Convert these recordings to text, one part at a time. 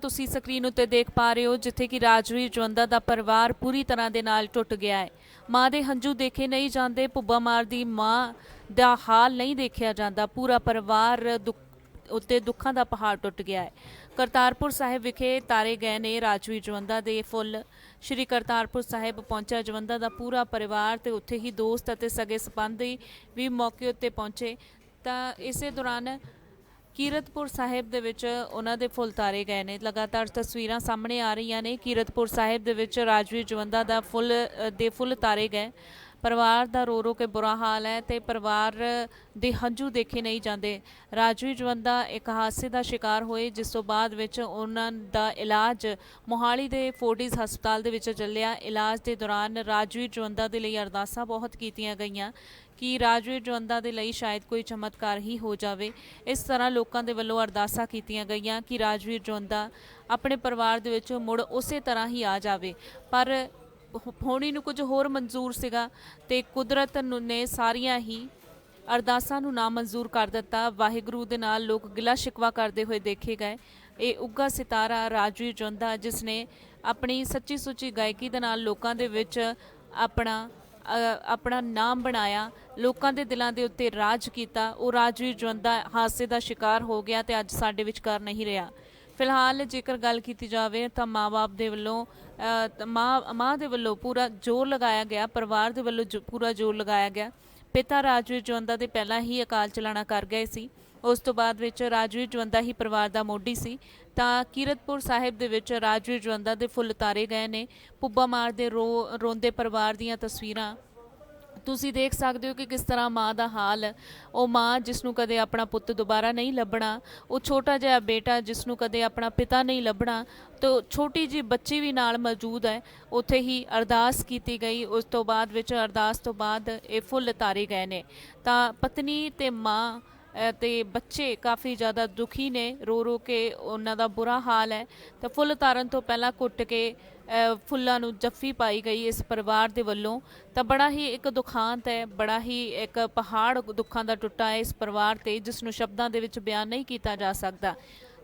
ਤੁਸੀਂ ਸਕਰੀਨ ਉੱਤੇ ਦੇਖ ਪਾ ਰਹੇ ਹੋ ਜਿੱਥੇ ਕਿ ਰਾਜਵੀਰ ਜਵੰਦਾ ਦਾ ਪਰਿਵਾਰ ਪੂਰੀ ਤਰ੍ਹਾਂ ਦੇ ਨਾਲ ਟੁੱਟ ਗਿਆ ਹੈ। ਮਾਂ ਦੇ ਹੰਝੂ ਦੇਖੇ ਨਹੀਂ ਜਾਂਦੇ ਪੁੱਬਾ ਮਾਰ ਦੀ ਮਾਂ ਦਾ ਹਾਲ ਨਹੀਂ ਦੇਖਿਆ ਜਾਂਦਾ। ਪੂਰਾ ਪਰਿਵਾਰ ਉੱਤੇ ਦੁੱਖਾਂ ਦਾ ਪਹਾੜ ਟੁੱਟ ਗਿਆ ਹੈ। ਕਰਤਾਰਪੁਰ ਸਾਹਿਬ ਵਿਖੇ ਤਾਰੇ ਗਏ ਨੇ ਰਾਜਵੀਰ ਜਵੰਦਾ ਦੇ ਫੁੱਲ। ਸ਼੍ਰੀ ਕਰਤਾਰਪੁਰ ਸਾਹਿਬ ਪਹੁੰਚਿਆ। ਜਵੰਦਾ ਦਾ ਪੂਰਾ ਪਰਿਵਾਰ ਤੇ ਉੱਥੇ ਹੀ ਦੋਸਤ ਅਤੇ ਸਗੇ ਸੰਬੰਧੀ ਵੀ ਮੌਕੇ ਉੱਤੇ ਪਹੁੰਚੇ। ਤਾਂ ਇਸੇ ਦੌਰਾਨ ਕੀਰਤਪੁਰ ਸਾਹਿਬ ਦੇ ਵਿੱਚ ਉਹਨਾਂ ਦੇ ਫੁੱਲ ਤਾਰੇ ਗਏ ਨੇ। ਲਗਾਤਾਰ ਤਸਵੀਰਾਂ ਸਾਹਮਣੇ ਆ ਰਹੀਆਂ ਨੇ। ਕੀਰਤਪੁਰ ਸਾਹਿਬ ਦੇ ਵਿੱਚ ਰਾਜਵੀਰ ਜਵੰਦਾ ਦਾ ਫੁੱਲ ਦੇ ਫੁੱਲ ਤਾਰੇ ਗਏ। ਪਰਿਵਾਰ ਦਾ ਰੋ ਰੋ ਕੇ ਬੁਰਾ ਹਾਲ ਹੈ ਤੇ ਪਰਿਵਾਰ ਦੇ ਹੰਝੂ ਦੇਖੇ ਨਹੀਂ ਜਾਂਦੇ। ਰਾਜਵੀਰ ਜਵੰਦਾ ਇੱਕ ਹਾਦਸੇ ਦਾ ਸ਼ਿਕਾਰ ਹੋਏ, ਜਿਸ ਤੋਂ ਬਾਅਦ ਵਿੱਚ ਉਹਨਾਂ ਦਾ ਇਲਾਜ ਮੋਹਾਲੀ ਦੇ ਫੋਰਟਿਸ ਹਸਪਤਾਲ ਦੇ ਵਿੱਚ ਚੱਲਿਆ। ਇਲਾਜ ਦੇ ਦੌਰਾਨ ਰਾਜਵੀਰ ਜਵੰਦਾ ਦੇ ਲਈ ਅਰਦਾਸਾਂ ਬਹੁਤ ਕੀਤੀਆਂ ਗਈਆਂ ਕਿ ਰਾਜਵੀਰ ਜਵੰਦਾ ਦੇ ਲਈ ਸ਼ਾਇਦ ਕੋਈ ਚਮਤਕਾਰ ਹੀ ਹੋ ਜਾਵੇ। ਇਸ ਤਰ੍ਹਾਂ ਲੋਕਾਂ ਦੇ ਵੱਲੋਂ ਅਰਦਾਸਾਂ ਕੀਤੀਆਂ ਗਈਆਂ ਕਿ ਰਾਜਵੀਰ ਜਵੰਦਾ ਆਪਣੇ ਪਰਿਵਾਰ ਦੇ ਵਿੱਚ ਮੁੜ ਉਸੇ ਤਰ੍ਹਾਂ ਹੀ ਆ ਜਾਵੇ। ਪਰ ਹੋਣੀ ਨੂੰ ਕੁਝ ਹੋਰ ਮਨਜ਼ੂਰ ਸੀਗਾ ਤੇ ਕੁਦਰਤ ਨੂੰ ਨੇ ਸਾਰੀਆਂ ਹੀ ਅਰਦਾਸਾਂ ਨੂੰ ਨਾਮਨਜ਼ੂਰ ਕਰ ਦਿੱਤਾ। ਵਾਹਿਗੁਰੂ ਦੇ ਨਾਲ ਲੋਕ ਗਿਲਾ ਸ਼ਿਕਵਾ ਕਰਦੇ ਹੋਏ ਦੇਖੇ ਗਏ। ਇਹ ਉੱਗਾ ਸਿਤਾਰਾ ਰਾਜਵੀਰ ਜਵੰਦਾ ਜਿਸ ਨੇ ਆਪਣੀ ਸੱਚੀ ਸੁੱਚੀ ਗਾਇਕੀ ਦੇ ਨਾਲ ਲੋਕਾਂ ਦੇ ਵਿੱਚ ਆਪਣਾ ਆਪਣਾ ਨਾਮ ਬਣਾਇਆ, ਲੋਕਾਂ ਦੇ ਦਿਲਾਂ ਦੇ ਉੱਤੇ ਰਾਜ ਕੀਤਾ। ਉਹ ਰਾਜਵੀਰ ਜਵੰਦਾ ਹਾਦਸੇ ਦਾ ਸ਼ਿਕਾਰ ਹੋ ਗਿਆ ਤੇ ਅੱਜ ਸਾਡੇ ਵਿਚਕਾਰ ਨਹੀਂ ਰਿਹਾ। ਫਿਲਹਾਲ ਜੇਕਰ ਗੱਲ ਕੀਤੀ ਜਾਵੇ ਤਾਂ ਮਾਪੇ ਦੇ ਵੱਲੋਂ ਮਾਂ ਮਾਂ ਦੇ ਵੱਲੋਂ ਪੂਰਾ ਜ਼ੋਰ ਲਗਾਇਆ ਗਿਆ, ਪਰਿਵਾਰ ਦੇ ਵੱਲੋਂ ਜੋ- ਪੂਰਾ ਜ਼ੋਰ ਲਗਾਇਆ ਗਿਆ। ਪਿਤਾ ਰਾਜਵੀਰ ਜਵੰਦਾ ਦੇ ਪਹਿਲਾਂ ਹੀ ਅਕਾਲ ਚਲਾਣਾ ਕਰ ਗਏ ਸੀ। ਉਸ ਤੋਂ ਬਾਅਦ ਵਿੱਚ ਰਾਜਵੀਰ ਜਵੰਦਾ ਹੀ ਪਰਿਵਾਰ ਦਾ ਮੋਢੀ ਸੀ। ਤਾਂ ਕੀਰਤਪੁਰ ਸਾਹਿਬ ਦੇ ਵਿੱਚ ਰਾਜਵੀਰ ਜਵੰਦਾ ਦੇ ਫੁੱਲ ਤਾਰੇ ਗਏ ਨੇ। ਪੁੱਬਾ ਮਾਰ ਦੇ ਰੋ, ਰੋਂਦੇ ਪਰਿਵਾਰ ਦੀਆਂ ਤਸਵੀਰਾਂ ਤੁਸੀਂ ਦੇਖ ਸਕਦੇ ਹੋ ਕਿ ਕਿਸ ਤਰ੍ਹਾਂ ਮਾਂ ਦਾ ਹਾਲ ਉਹ ਮਾਂ ਜਿਸ ਨੂੰ ਕਦੇ ਆਪਣਾ ਪੁੱਤ ਦੁਬਾਰਾ ਨਹੀਂ ਲੱਭਣਾ, ਉਹ ਛੋਟਾ ਜਿਹਾ ਬੇਟਾ ਜਿਸ ਨੂੰ ਕਦੇ ਆਪਣਾ ਪਿਤਾ ਨਹੀਂ ਲੱਭਣਾ, ਤੋ ਛੋਟੀ ਜੀ ਬੱਚੀ ਵੀ ਨਾਲ ਮੌਜੂਦ ਹੈ। ਉੱਥੇ ਹੀ ਅਰਦਾਸ ਕੀਤੀ ਗਈ, ਉਸ ਤੋਂ ਬਾਅਦ ਵਿੱਚ ਅਰਦਾਸ ਤੋਂ ਬਾਅਦ ਇਹ ਫੁੱਲ ਤਾਰੇ ਗਏ ਨੇ। ਤਾਂ ਪਤਨੀ ਤੇ ਮਾਂ ਤੇ ਬੱਚੇ ਕਾਫੀ ਜ਼ਿਆਦਾ ਦੁਖੀ ਨੇ, ਰੋ ਰੋ ਕੇ ਉਹਨਾਂ ਦਾ ਬੁਰਾ ਹਾਲ ਹੈ। ਤਾਂ ਫੁੱਲ ਤਾਰਨ ਤੋਂ ਪਹਿਲਾਂ ਕੁੱਟ ਕੇ ਫੁੱਲਾਂ ਨੂੰ ਜੱਫੀ ਪਾਈ ਗਈ ਇਸ ਪਰਿਵਾਰ ਦੇ ਵੱਲੋਂ। ਤਾਂ ਬੜਾ ਹੀ ਇੱਕ ਦੁਖਾਂਤ ਹੈ, ਬੜਾ ਹੀ ਇੱਕ ਪਹਾੜ ਦੁੱਖਾਂ ਦਾ ਟੁੱਟਾ ਹੈ ਇਸ ਪਰਿਵਾਰ ਤੇ, ਜਿਸ ਨੂੰ ਸ਼ਬਦਾਂ ਦੇ ਵਿੱਚ ਬਿਆਨ ਨਹੀਂ ਕੀਤਾ ਜਾ ਸਕਦਾ।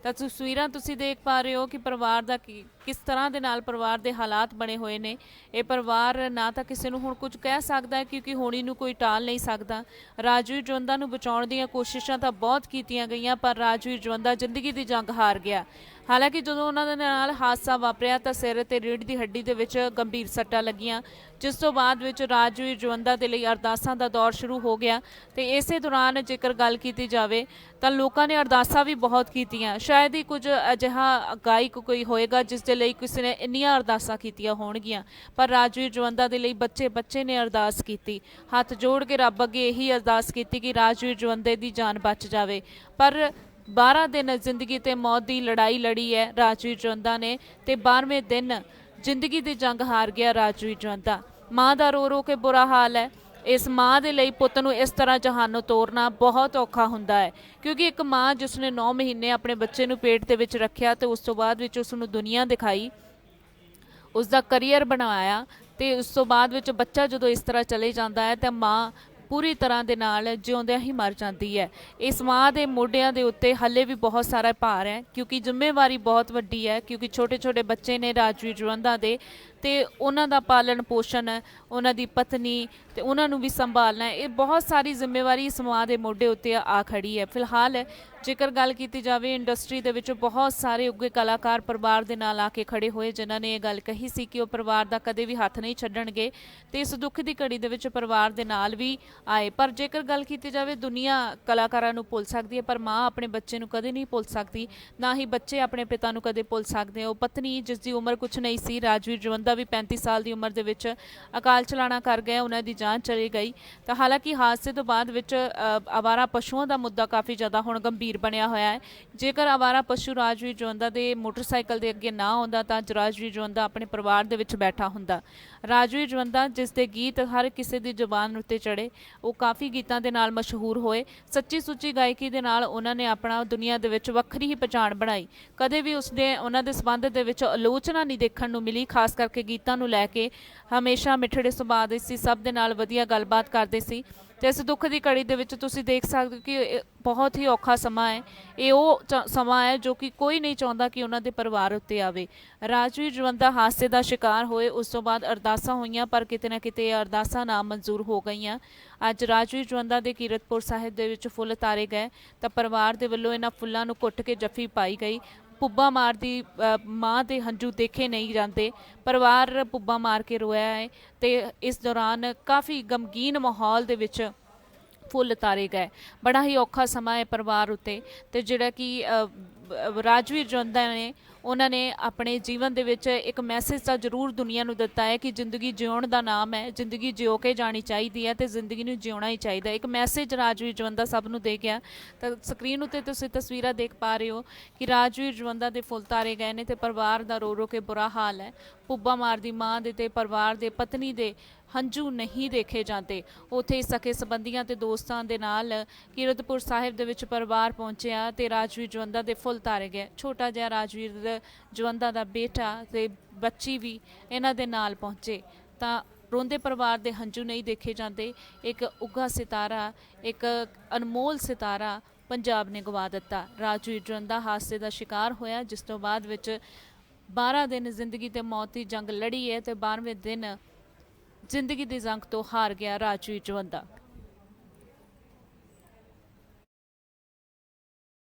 ਤਾਂ ਤਸਵੀਰਾਂ ਤੁਸੀਂ ਦੇਖ ਪਾ ਰਹੇ ਹੋ ਕਿ ਪਰਿਵਾਰ ਦਾ ਕੀ- ਕਿਸ ਤਰ੍ਹਾਂ ਦੇ ਨਾਲ ਪਰਿਵਾਰ ਦੇ ਹਾਲਾਤ ਬਣੇ ਹੋਏ ਨੇ। ਇਹ ਪਰਿਵਾਰ ਨਾ ਤਾਂ ਕਿਸੇ ਨੂੰ ਹੁਣ ਕੁਝ ਕਹਿ ਸਕਦਾ ਹੈ ਕਿਉਂਕਿ ਹੋਣੀ ਨੂੰ ਕੋਈ ਟਾਲ ਨਹੀਂ ਸਕਦਾ। ਰਾਜਵੀਰ ਜਵੰਦਾ ਨੂੰ ਬਚਾਉਣ ਦੀਆਂ ਕੋਸ਼ਿਸ਼ਾਂ ਤਾਂ ਬਹੁਤ ਕੀਤੀਆਂ ਗਈਆਂ, ਪਰ ਰਾਜਵੀਰ ਜਵੰਦਾ ਜ਼ਿੰਦਗੀ ਦੀ ਜੰਗ ਹਾਰ ਗਿਆ। ਹਾਲਾਂਕਿ ਜਦੋਂ ਉਹਨਾਂ ਦੇ ਨਾਲ ਹਾਦਸਾ ਵਾਪਰਿਆ ਤਾਂ ਸਿਰ ਤੇ ਰੀੜ੍ਹ ਦੀ ਹੱਡੀ ਦੇ ਵਿੱਚ ਗੰਭੀਰ ਸੱਟਾਂ ਲੱਗੀਆਂ, ਜਿਸ ਤੋਂ ਬਾਅਦ ਵਿੱਚ ਰਾਜਵੀਰ ਜਵੰਦਾ ਦੇ ਲਈ ਅਰਦਾਸਾਂ ਦਾ ਦੌਰ ਸ਼ੁਰੂ ਹੋ ਗਿਆ ਤੇ ਇਸੇ ਦੌਰਾਨ ਜੇਕਰ ਗੱਲ ਕੀਤੀ ਜਾਵੇ ਤਾਂ ਲੋਕਾਂ ਨੇ ਅਰਦਾਸਾਂ ਵੀ ਬਹੁਤ ਕੀਤੀਆਂ। ਸ਼ਾਇਦ ਹੀ ਕੁਝ ਅਜਿਹਾ ਗਾਇਕ ਕੋਈ ਹੋਏਗਾ ਜਿਸ ਦੇ ਲਈ ਕਿਸੇ ਨੇ ਇੰਨੀਆਂ ਅਰਦਾਸਾਂ ਕੀਤੀਆਂ ਹੋਣਗੀਆਂ, ਪਰ ਰਾਜਵੀਰ ਜਵੰਦਾ ਦੇ ਲਈ ਬੱਚੇ ਬੱਚੇ ਨੇ ਅਰਦਾਸ ਕੀਤੀ। ਹੱਥ ਜੋੜ ਕੇ ਰੱਬ ਅੱਗੇ ਇਹੀ ਅਰਦਾਸ ਕੀਤੀ ਕਿ ਰਾਜਵੀਰ ਜਵੰਦੇ ਦੀ ਜਾਨ ਬਚ ਜਾਵੇ। ਪਰ 12 ਦਿਨ ਜ਼ਿੰਦਗੀ ਤੇ ਮੌਤ ਦੀ ਲੜਾਈ ਲੜੀ ਹੈ ਰਾਜਵੀਰ ਜਵੰਦਾ ਨੇ ਤੇ 12ਵੇਂ ਦਿਨ ਜ਼ਿੰਦਗੀ ਦੀ ਜੰਗ ਹਾਰ ਗਿਆ ਰਾਜਵੀਰ ਜਵੰਦਾ ਮਾਂ ਦਾ ਰੋ ਰੋ ਕੇ ਬੁਰਾ ਹਾਲ ਹੈ। ਇਸ ਮਾਂ ਦੇ ਲਈ ਪੁੱਤ ਨੂੰ ਇਸ ਤਰ੍ਹਾਂ ਜਹਾਨੋਂ ਤੋਰਨਾ ਬਹੁਤ ਔਖਾ ਹੁੰਦਾ ਹੈ, ਕਿਉਂਕਿ ਇੱਕ ਮਾਂ ਜਿਸ ਨੇ 9 ਮਹੀਨੇ ਆਪਣੇ ਬੱਚੇ ਨੂੰ ਪੇਟ ਦੇ ਵਿੱਚ ਰੱਖਿਆ ਤੇ ਉਸ ਤੋਂ ਬਾਅਦ ਵਿੱਚ ਉਸ ਨੂੰ ਦੁਨੀਆ ਦਿਖਾਈ ਉਸ ਦਾ ਕੈਰੀਅਰ ਬਣਾਇਆ ਤੇ ਉਸ ਤੋਂ ਬਾਅਦ ਵਿੱਚ ਬੱਚਾ ਜਦੋਂ ਇਸ ਤਰ੍ਹਾਂ ਚਲੇ ਜਾਂਦਾ ਹੈ ਤਾਂ ਮਾਂ ਪੂਰੀ ਤਰ੍ਹਾਂ ਦੇ ਨਾਲ ਜਿਉਂਦਿਆਂ ਹੀ ਮਰ ਜਾਂਦੀ ਹੈ। ਇਸ ਮਾਂ ਦੇ ਮੋਢਿਆਂ ਦੇ ਉੱਤੇ ਹੱਲੇ ਵੀ ਬਹੁਤ ਸਾਰਾ ਭਾਰ ਹੈ, ਕਿਉਂਕਿ ਜ਼ਿੰਮੇਵਾਰੀ ਬਹੁਤ ਵੱਡੀ ਹੈ, ਕਿਉਂਕਿ ਛੋਟੇ ਛੋਟੇ ਬੱਚੇ ਨੇ ਰਾਜਵੀਰ ਜਵੰਦਾ ਦੇ ਤੇ ਉਹਨਾਂ ਦਾ ਪਾਲਣ ਪੋਸ਼ਣ, ਉਹਨਾਂ ਦੀ ਪਤਨੀ ਤੇ ਉਹਨਾਂ ਨੂੰ ਵੀ ਸੰਭਾਲਣਾ, ਇਹ ਬਹੁਤ ਸਾਰੀ ਜ਼ਿੰਮੇਵਾਰੀ ਸਮਾਜ ਦੇ ਮੋਢੇ ਉੱਤੇ ਆ ਖੜੀ ਹੈ। ਫਿਲਹਾਲ ਜੇਕਰ ਗੱਲ ਕੀਤੀ ਜਾਵੇ, ਇੰਡਸਟਰੀ ਦੇ ਵਿੱਚ ਬਹੁਤ ਸਾਰੇ ਉੱਗੇ ਕਲਾਕਾਰ ਪਰਿਵਾਰ ਦੇ ਨਾਲ ਆ ਕੇ ਖੜੇ ਹੋਏ, ਜਿਨ੍ਹਾਂ ਨੇ ਇਹ ਗੱਲ ਕਹੀ ਸੀ ਕਿ ਉਹ ਪਰਿਵਾਰ ਦਾ ਕਦੇ ਵੀ ਹੱਥ ਨਹੀਂ ਛੱਡਣਗੇ ਤੇ ਇਸ ਦੁੱਖ ਦੀ ਘੜੀ ਦੇ ਵਿੱਚ ਪਰਿਵਾਰ ਦੇ ਨਾਲ ਵੀ ਆਏ। ਪਰ ਜੇਕਰ ਗੱਲ ਕੀਤੀ ਜਾਵੇ, ਦੁਨੀਆ ਕਲਾਕਾਰਾਂ ਨੂੰ ਭੁੱਲ ਸਕਦੀ ਹੈ, ਪਰ ਮਾਂ ਆਪਣੇ ਬੱਚੇ ਨੂੰ ਕਦੇ ਨਹੀਂ ਭੁੱਲ ਸਕਦੀ, ਨਾ ਹੀ ਬੱਚੇ ਆਪਣੇ ਪਿਤਾ ਨੂੰ ਕਦੇ ਭੁੱਲ ਸਕਦੇ। ਉਹ ਪਤਨੀ ਜਿਸ ਦੀ ਉਮਰ ਕੁਝ ਨਹੀਂ ਸੀ, ਰਾਜਵੀਰ ਜਵੰਦਾ ਵੀ 35 ਸਾਲ ਦੀ ਉਮਰ ਦੇ ਵਿੱਚ ਅਕਾਲ ਚਲਾਣਾ ਕਰ ਗਏ ਉਹਨਾਂ ਦੀ ਜਾਂਚ ਚਲੀ ਗਈ। ਤਾਂ ਹਾਲਾਂਕਿ ਹਾਦਸੇ ਤੋਂ ਬਾਅਦ ਵਿੱਚ ਅ, ਆਵਾਰਾ ਪਸ਼ੂਆਂ ਦਾ ਮੁੱਦਾ ਕਾਫੀ ਜ਼ਿਆਦਾ ਹੁਣ ਗੰਭੀਰ ਬਣਿਆ ਹੋਇਆ ਹੈ। ਜੇਕਰ ਆਵਾਰਾ ਪਸ਼ੂ ਰਾਜਵੀਰ ਜਵੰਦਾ ਦੇ ਮੋਟਰਸਾਈਕਲ ਦੇ ਅੱਗੇ ਨਾ ਆਉਂਦਾ ਤਾਂ ਅੱਜ ਰਾਜਵੀਰ ਜਵੰਦਾ ਆਪਣੇ ਪਰਿਵਾਰ ਦੇ ਵਿੱਚ ਬੈਠਾ ਹੁੰਦਾ। ਰਾਜਵੀਰ ਜਵੰਦਾ ਜਿਸ ਦੇ ਗੀਤ ਹਰ ਕਿਸੇ ਦੀ ਜ਼ੁਬਾਨ ਉੱਤੇ ਚੜੇ ਉਹ ਕਾਫੀ ਗੀਤਾਂ ਦੇ ਨਾਲ ਮਸ਼ਹੂਰ ਹੋਏ। ਸੱਚੀ ਸੁੱਚੀ ਗਾਇਕੀ ਦੇ ਨਾਲ ਉਹਨਾਂ ਨੇ ਆਪਣਾ ਦੁਨੀਆ ਦੇ ਵਿੱਚ ਵੱਖਰੀ ਹੀ ਪਛਾਣ ਬਣਾਈ। ਕਦੇ ਵੀ ਉਸਦੇ ਉਹਨਾਂ ਦੇ ਸਬੰਧ ਦੇ ਵਿੱਚ ਆਲੋਚਨਾ ਨਹੀਂ ਦੇਖਣ ਨੂੰ ਮਿਲੀ ਖਾਸ ਕਰਕੇ ਗੀਤਾਂ ਨੂੰ ਲੈ ਕੇ ਹਮੇਸ਼ਾ ਮਿੱਠੜੇ ਸੁਭਾਅ ਦੇ ਸੀ, ਸਭ ਦੇ ਨਾਲ ਵਧੀਆ ਗੱਲਬਾਤ ਕਰਦੇ ਸੀ। ਤੇ ਇਸ ਦੁੱਖ ਦੀ ਘੜੀ ਦੇ ਵਿੱਚ ਤੁਸੀਂ ਦੇਖ ਸਕਦੇ ਹੋ ਕਿ ਬਹੁਤ ਹੀ ਔਖਾ ਸਮਾਂ ਹੈ। ਇਹ ਉਹ ਚ- ਸਮਾਂ ਹੈ ਜੋ ਕਿ ਕੋਈ ਨਹੀਂ ਚਾਹੁੰਦਾ ਕਿ ਉਹਨਾਂ ਦੇ ਪਰਿਵਾਰ ਉੱਤੇ ਆਵੇ। ਰਾਜਵੀਰ ਜਵੰਦਾ ਹਾਦਸੇ ਦਾ ਸ਼ਿਕਾਰ ਹੋਏ, ਉਸ ਤੋਂ ਬਾਅਦ ਅਰਦਾਸਾਂ ਹੋਈਆਂ, ਪਰ ਕਿਤੇ ਨਾ ਕਿਤੇ ਇਹ ਅਰਦਾਸਾਂ ਨਾ ਮਨਜ਼ੂਰ ਹੋ ਗਈਆਂ। ਅੱਜ ਰਾਜਵੀਰ ਜਵੰਦਾ ਦੇ ਕੀਰਤਪੁਰ ਸਾਹਿਬ ਦੇ ਵਿੱਚ ਫੁੱਲ ਤਾਰੇ ਗਏ, ਤਾਂ ਪਰਿਵਾਰ ਦੇ ਵੱਲੋਂ ਇਹਨਾਂ ਫੁੱਲਾਂ ਨੂੰ ਕੁੱਟ ਕੇ ਜੱਫੀ ਪਾਈ ਗਈ। ਪੁੱਬਾ ਮਾਰ ਦੀ ਮਾਂ ਦੇ ਹੰਝੂ ਦੇਖੇ ਨਹੀਂ ਜਾਂਦੇ। ਪਰਿਵਾਰ ਪੁੱਬਾ ਮਾਰ ਕੇ ਰੋਇਆ ਹੈ ਤੇ ਇਸ ਦੌਰਾਨ ਕਾਫੀ ਗਮਗੀਨ ਮਾਹੌਲ ਦੇ ਵਿੱਚ ਫੁੱਲ ਤਾਰੇ ਗਏ। ਬੜਾ ਹੀ ਔਖਾ ਸਮਾਂ ਹੈ ਪਰਿਵਾਰ ਉੱਤੇ ਤੇ ਜਿਹੜਾ ਕਿ ਰਾਜਵੀਰ ਜਵੰਦਾ ਨੇ ਉਹਨਾਂ ਨੇ ਆਪਣੇ ਜੀਵਨ ਦੇ ਵਿੱਚ ਇੱਕ ਮੈਸੇਜ ਤਾਂ ਜ਼ਰੂਰ ਦੁਨੀਆ ਨੂੰ ਦਿੱਤਾ ਹੈ ਕਿ ਜ਼ਿੰਦਗੀ ਜਿਉਣ ਦਾ ਨਾਮ ਹੈ, ਜ਼ਿੰਦਗੀ ਜਿਉ ਕੇ ਜਾਣੀ ਚਾਹੀਦੀ ਹੈ ਤੇ ਜ਼ਿੰਦਗੀ ਨੂੰ ਜਿਉਣਾ ਹੀ ਚਾਹੀਦਾ ਇੱਕ ਮੈਸੇਜ ਰਾਜਵੀਰ ਜਵੰਦਾ ਸਭ ਨੂੰ ਦੇ ਗਿਆ। ਤਾਂ ਸਕਰੀਨ ਉੱਤੇ ਤੁਸੀਂ ਤਸਵੀਰਾਂ ਦੇਖ ਪਾ ਰਹੇ ਹੋ ਕਿ ਰਾਜਵੀਰ ਜਵੰਦਾ ਦੇ ਫੁੱਲ ਤਾਰੇ ਗਏ ਨੇ ਤੇ ਪਰਿਵਾਰ ਦਾ ਰੋ ਰੋ ਕੇ ਬੁਰਾ ਹਾਲ ਹੈ। ਪੁੱਬਾ ਮਾਰ ਦੀ ਮਾਂ ਦੇ ਤੇ ਪਰਿਵਾਰ ਦੇ ਪਤਨੀ ਦੇ ਹੰਝੂ ਨਹੀਂ ਦੇਖੇ ਜਾਂਦੇ। ਉਥੇ ਸਕੇ ਸੰਬੰਧੀਆਂ ਤੇ ਦੋਸਤਾਂ ਦੇ ਨਾਲ ਕੀਰਤਪੁਰ ਸਾਹਿਬ ਦੇ ਵਿੱਚ ਪਰਿਵਾਰ ਪਹੁੰਚਿਆ ਤੇ ਰਾਜਵੀਰ ਜਵੰਦਾ ਦੇ ਫੁੱਲ ਤਾਰੇ ਗਏ। ਛੋਟਾ ਜਿਹਾ ਰਾਜਵੀਰ ਦਾ- ਜਵੰਦਾ ਦਾ ਬੇਟਾ ਤੇ ਬੱਚੀ ਵੀ ਇਹਨਾਂ ਦੇ ਨਾਲ ਪਹੁੰਚੇ। ਤਾਂ ਰੋਂਦੇ ਪਰਿਵਾਰ ਦੇ ਹੰਝੂ ਨਹੀਂ ਦੇਖੇ ਜਾਂਦੇ। ਇੱਕ ਉੱਗਾ ਸਿਤਾਰਾ, ਇੱਕ ਅਨਮੋਲ ਸਿਤਾਰਾ ਪੰਜਾਬ ਨੇ ਗਵਾ ਦਿੱਤਾ। ਰਾਜਵੀਰ ਜਵੰਦਾ ਹਾਦਸੇ ਦਾ ਸ਼ਿਕਾਰ ਹੋਇਆ, ਜਿਸ ਤੋਂ ਬਾਅਦ ਵਿੱਚ 12 ਦਿਨ ਜ਼ਿੰਦਗੀ ਤੇ ਮੌਤ ਦੀ ਜੰਗ ਲੜੀ ਹੈ ਤੇ 12ਵੇਂ ਦਿਨ ਜ਼ਿੰਦਗੀ ਦੀ ਜੰਗ ਤੋਂ ਹਾਰ ਗਿਆ ਰਾਜਵੀਰ ਜਵੰਦਾ